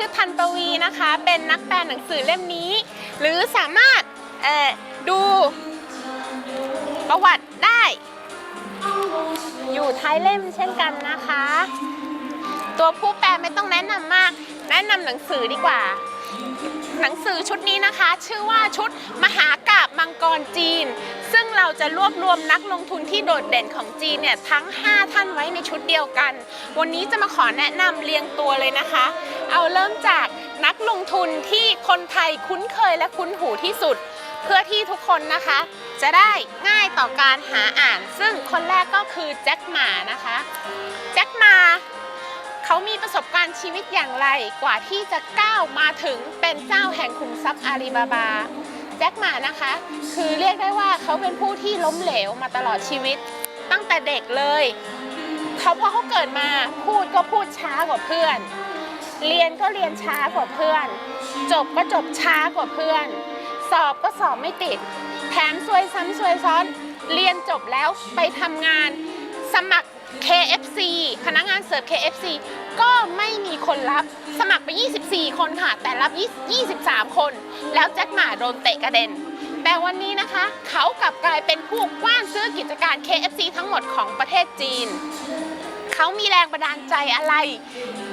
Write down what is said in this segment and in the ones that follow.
ชื่อพันปวีนะคะ เป็นนักแปลหนังสือเล่มนี้ หรือสามารถเอ่อดูประวัติได้ อยู่ท้ายเล่มเช่นกันนะคะ ตัวผู้แปลไม่ต้องแนะนำมาก แนะนำหนังสือดีกว่า หนังสือชุดนี้นะคะ ชื่อว่าชุดมหาก มังกรจีน ซึ่งเราจะรวบรวมนักลงทุนที่โดดเด่นของจีนเนี่ยทั้ง 5 ท่านไว้ในชุดเดียวกัน วันนี้จะมาขอแนะนำเรียงตัวเลยนะคะ เอาเริ่มจากนักลงทุนที่คนไทยคุ้นเคยและคุ้นหูที่สุด เพื่อที่ทุกคนนะคะ จะได้ง่ายต่อการหาอ่าน ซึ่งคนแรกก็คือแจ็คหมานะคะแจ็คหมาเขามีประสบการณ์ชีวิตอย่างไรกว่าที่จะก้าวมาถึงเป็นเจ้าแห่งขุมทรัพย์อาลีบาบา แจ็คหมานะคะ คือเรียกได้ว่าเขาเป็นผู้ที่ล้มเหลวมาตลอดชีวิต ตั้งแต่เด็กเลยเขาพอเขาเกิดมาพูดก็พูดช้ากว่าเพื่อน เรียนก็เรียนช้ากว่าเพื่อน จบก็จบช้ากว่าเพื่อน สอบก็สอบไม่ติด แถมซวยซ้ำซวยซ้อน เรียนจบแล้วไปทำงานสมัคร KFC พนักงานเสิร์ฟ KFC ก็ไม่มีคนรับสมัครไป 24 คนค่ะ แต่รับ 23 คน แล้วแจ็คหมาโดนเตะกระเด็น แต่วันนี้นะคะ เขากลับกลายเป็นผู้กว้านซื้อกิจการ KFC ทั้งหมดของประเทศจีน เขามีแรงบันดาลใจอะไร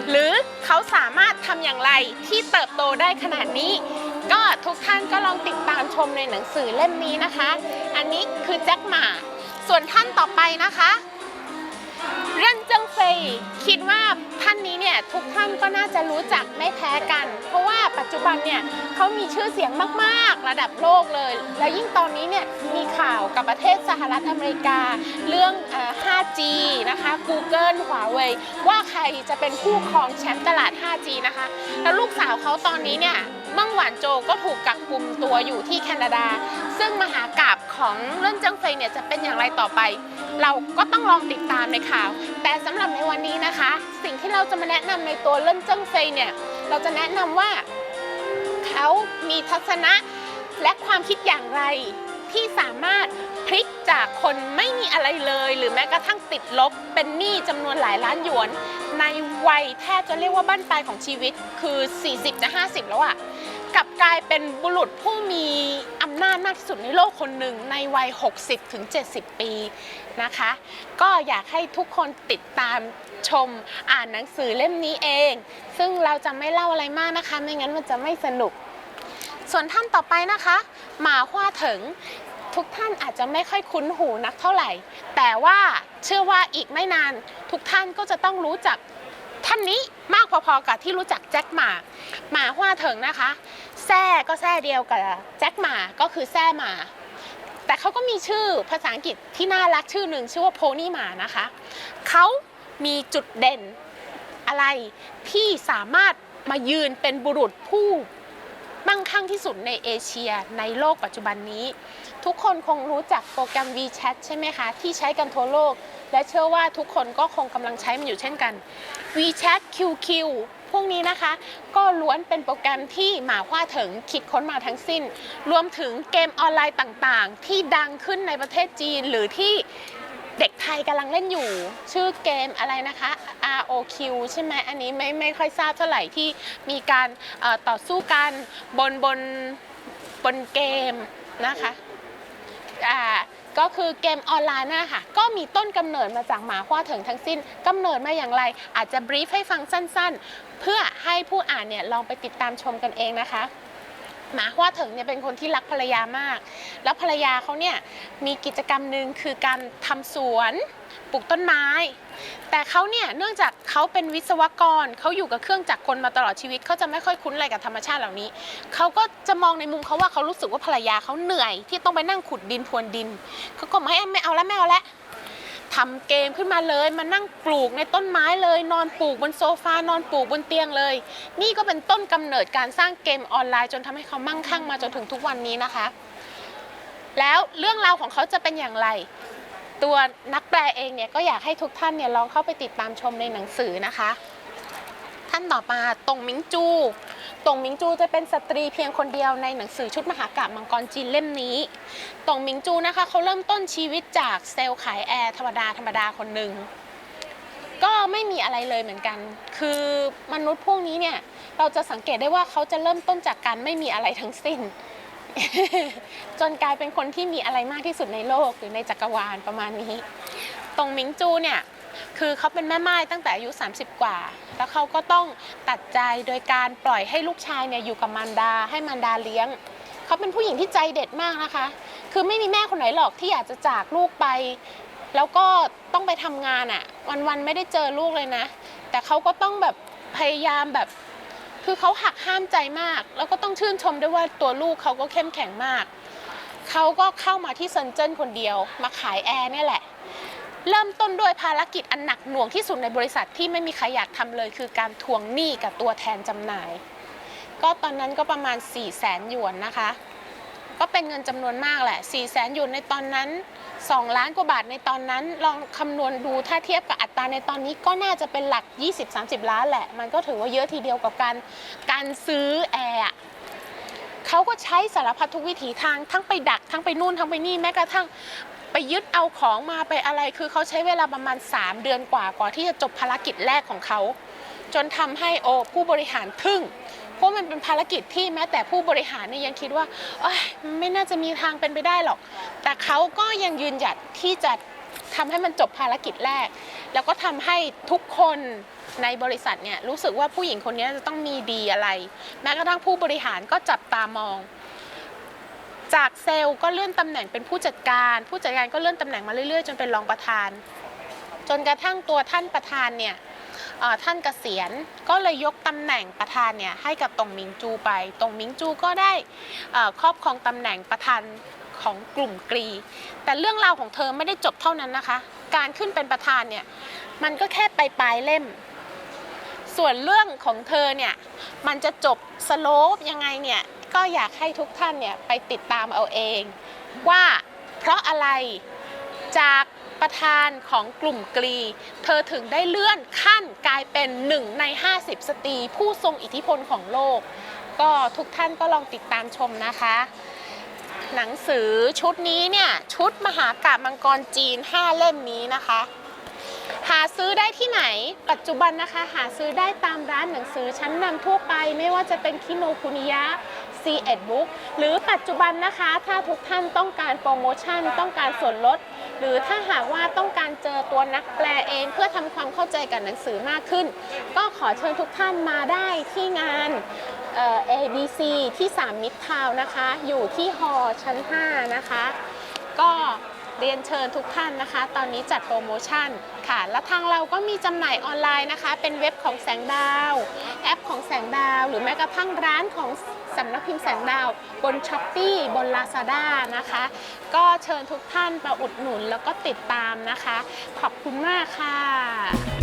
หรือเขาสามารถทำอย่างไรที่เติบโตได้ขนาดนี้ ก็ทุกท่านก็ลองติดตามชมในหนังสือเล่มนี้นะคะ อันนี้คือแจ็คหมา ส่วนท่านต่อไปนะคะ Come on. รื่องเจิงเฟยคิดว่าท่านนี้เนี่ยทุกท่านก็น่าจะรู้จักไม่แพ้กัน เพราะว่าปัจจุบันเนี่ยเขามีชื่อเสียงมาก ๆ ระดับโลกเลย แล้วยิ่งตอนนี้เนี่ยมีข่าวกับประเทศสหรัฐอเมริกา เรื่อง 5G นะคะ Google Huawei ว่าใครจะเป็นผู้ครองแชมป์ตลาด 5G นะคะ แล้วลูกสาวเขาตอนนี้เนี่ยมื่อหวานโจก็ถูกกักกุมตัวอยู่ที่แคนาดา ซึ่งมหากาบของเรื่องจิงเฟยเนี่ยจะเป็นอย่างไรต่อไป เราก็ต้องลองติดตามในข่าวแต่สำหรับในวันนี้นะคะ สิ่งที่เราจะมาแนะนำในตัวเรื่องเจิ้งเฟยเนี่ย เราจะแนะนำว่าเขามีทัศนะและความคิดอย่างไร ที่สามารถพลิกจากคนไม่มีอะไรเลย หรือแม้กระทั่งติดลบ เป็นหนี้จำนวนหลายล้านหยวน ในวัยแทบจะเรียกว่าบั้นปลายของชีวิตคือ 40จะ50 แล้วอะกลับกลายเป็นบุรุษผู้มีอำนาจมากที่สุดในโลกคนหนึ่งในวัย 60ถึง70 ปีนะคะ ก็อยากให้ทุกคนติดตามชมอ่านหนังสือเล่มนี้เอง ซึ่งเราจะไม่เล่าอะไรมากนะคะ ไม่งั้นมันจะไม่สนุกส่วนท่านต่อไปนะคะ หมาว่าถึง ทุกท่านอาจจะไม่ค่อยคุ้นหูนักเท่าไหร่ แต่ว่าเชื่อว่าอีกไม่นาน ทุกท่านก็จะต้องรู้จักท่านนี้มากพอๆกับที่รู้จักแจ็คหมาหมาหัว่าถึงนะคะแซ่ก็แซ่เดียวกับแจ็คหมาก็คือแซ่หมาแต่เขาก็มีชื่อภาษาอังกฤษที่น่ารักชื่อหนึ่งชื่อว่าโพนี่หมานะคะเขามีจุดเด่นอะไรที่สามารถมายืนเป็นบุรุษผู้ มั่งคั่งที่สุดในเอเชียในโลกปัจจุบันนี้ ทุกคนคงรู้จักโปรแกรม WeChat ใช่ไหมคะ ที่ใช้กันทั่วโลก และเชื่อว่าทุกคนก็คงกำลังใช้มันอยู่เช่นกัน WeChat QQ พวกนี้นะคะ ก็ล้วนเป็นโปรแกรมที่หมาว่าถึงคิดค้นมาทั้งสิ้น รวมถึงเกมออนไลน์ต่างๆ ที่ดังขึ้นในประเทศจีนหรือที่ เด็กไทยกำลังเล่นอยู่ ชื่อเกมอะไรนะคะ ROQ ใช่ไหมอันนี้ไม่ไม่ค่อยทราบเท่าไหร่ที่มีการต่อสู้กันบนบนบนเกมนะคะอ่าก็คือเกมออนไลน์น่ะค่ะ ก็มีต้นกำเนิดมาจากหมาว่าถึงทั้งสิ้นกำเนิดมาอย่างไร อาจจะบรีฟให้ฟังสั้นๆ เพื่อให้ผู้อ่านเนี่ยลองไปติดตามชมกันเองนะคะ หมาว่าถึงเนี่ยเป็นคนที่รักภรรยามาก แล้วภรรยาเขาเนี่ยมีกิจกรรมหนึ่งคือการทำสวนปลูกต้นไม้ แต่เขาเนี่ยเนื่องจากเขาเป็นวิศวกรเขาอยู่กับเครื่องจักรกลมาตลอดชีวิตเขาจะไม่ค่อยคุ้นอะไรกับธรรมชาติเหล่านี้เขาก็จะมองในมุมเขาว่าเขารู้สึกว่าภรรยาเขาเหนื่อย ที่ต้องไปนั่งขุดดินพรวนดินเขาก็ไม่ไม่เอาแล้วไม่เอาแล้ว ทำเกมขึ้นมาเลย มานั่งปลูกในต้นไม้เลย นอนปลูกบนโซฟานอนปลูกบนเตียงเลย นี่ก็เป็นต้นกำเนิดการสร้างเกมออนไลน์จนทำให้เขามั่งคั่งมาจนถึงทุกวันนี้นะคะ แล้วเรื่องราวของเขาจะเป็นอย่างไร ตัวนักแปลเองเนี่ยก็อยากให้ทุกท่านเนี่ยลองเข้าไปติดตามชมในหนังสือนะคะานต่อมาตงมิงจูตงมิงจูจะเป็นสตรีเพียงคนเดียวในหนังสือชุดมหากาบมังกรจีนเล่มนี้ตงมิงจูนะคะเขาเริ่มต้นชีวิตจากเซลล์ขายแอร์ธรรมดาธรรมดาคนหนึ่งกก็ไม่มีอะไรเลยเหมือนกัน คือมนุษย์พวกนี้เนี่ยเราจะสังเกตได้ว่าเขาจะเริ่มต้นจากการไม่มีอะไรทั้งสิ้น จนกลายเป็นคนที่มีอะไรมากที่สุดในโลกหรือในจักรวาลประมาณนี้ ตรงมิงจูเนี่ยคือเขาเป็นแม่ไม้ตั้งแต่อายุ 30 กว่า แล้วเขาก็ต้องตัดใจโดยการปล่อยให้ลูกชายเนี่ยอยู่กับมารดา ให้มารดาเลี้ยง เขาเป็นผู้หญิงที่ใจเด็ดมากนะคะ คือไม่มีแม่คนไหนหรอกที่อยากจะจากลูกไป แล้วก็ต้องไปทำงานอะ่ะ วันๆไม่ได้เจอลูกเลยนะ แต่เขาก็ต้องแบบพยายามแบบคือเขาหักห้ามใจมาก แล้วก็ต้องชื่นชมด้วยว่าตัวลูกเขาก็เข้มแข็งมาก เขาก็เข้ามาที่เซนเจิ้นคนเดียว มาขายแอร์นี่แหละ เริ่มต้นด้วยภารกิจอันหนักหน่วงที่สุดในบริษัทที่ไม่มีใครอยากทำเลย คือการทวงหนี้กับตัวแทนจำหน่าย ก็ตอนนั้นก็ประมาณ 4 0 0แสนหยวนนะคะ ก็เป็นเงินจำนวนมากแหละ 4 0 0แสนหยวนในตอนนั้น 2 ล้านกว่าบาทในตอนนั้น ลองคำนวณดูถ้าเทียบกับอัตราในตอนนี้ก็น่าจะเป็นหลัก 20-30 ล้านแหละ มันก็ถือว่าเยอะทีเดียวกับการการซื้อแอร์เขาก็ใช้สารพัดทุกวิถีทางทั้งไปดักทั้งไปนู่นทั้งไปนี่แม้กระทั่ง ไปยึดเอาของมาไปอะไร คือเขาใช้เวลาประมาณ 3 เดือนกว่ากว่าที่จะจบภารกิจแรกของเขา จนทำให้โอผู้บริหารทึ่งเพราะมันเป็นภารกิจที่แม้แต่ผู้บริหารเนี่ยยังคิดว่าอไม่น่าจะมีทางเป็นไปได้หรอก แต่เขาก็ยังยืนหยัดที่จะทำให้มันจบภารกิจแรก แล้วก็ทำให้ทุกคนในบริษัทเนี่ยรู้สึกว่าผู้หญิงคนนี้จะต้องมีดีอะไร แม้กระทั่งผู้บริหารก็จับตามอง จากเซลล์ก็เลื่อนตำแหน่งเป็นผู้จัดการ ผู้จัดการก็เลื่อนตำแหน่งมาเรื่อยๆ จนเป็นรองประธาน จนกระทั่งตัวท่านประธานเนี่ยท่านเกษียณก็เลยยกตำแหน่งประธานเนี่ยให้กับตงมิงจูไป ตงมิงจูก็ได้ครอบครองตำแหน่งประธานของกลุ่มกรี แต่เรื่องราวของเธอไม่ได้จบเท่านั้นนะคะ การขึ้นเป็นประธานเนี่ยมันก็แค่ปลายปลายๆเล่ม ส่วนเรื่องของเธอเนี่ยมันจะจบสโลปยังไงเนี่ย ก็อยากให้ทุกท่านเนี่ยไปติดตามเอาเอง ว่าเพราะอะไรจากประธานของกลุ่มกรี เธอถึงได้เลื่อนขั้นกลายเป็นหนึ่งใน 50 สตรีผู้ทรงอิทธิพลของโลก ก็ทุกท่านก็ลองติดตามชมนะคะ หนังสือชุดนี้เนี่ย ชุดมหากาบมังกรจีน 5 เล่มนี้นะคะ หาซื้อได้ที่ไหน ปัจจุบันนะคะ หาซื้อได้ตามร้านหนังสือชั้นนำทั่วไป ไม่ว่าจะเป็นคิโนคุนิยะ c ีเอ็ดบุ๊กหรือปัจจุบันนะคะ ถ้าทุกท่านต้องการโปรโมชั่น ต้องการส่วนลด หรือถ้าหากว่าต้องการเจอตัวนักแปลเองเพื่อทำความเข้าใจกับหนังสือมากขึ้น ก็ขอเชิญทุกท่านมาได้ที่งาน ABC ที่ 3 มิตรทาวน์นะคะ อยู่ที่ฮอชั้น 5 นะคะ ก็ เรียนเชิญทุกท่านนะคะ ตอนนี้จัดโปรโมชั่นค่ะ และทางเราก็มีจำหน่ายออนไลน์นะคะ เป็นเว็บของแสงดาว แอปของแสงดาว หรือแม้กระทั่งร้านของสำนักพิมพ์แสงดาว บนช้อปปีบน Lazada นะคะ ก็เชิญทุกท่านมาอุดหนุนแล้วก็ติดตามนะคะ ขอบคุณมากค่ะ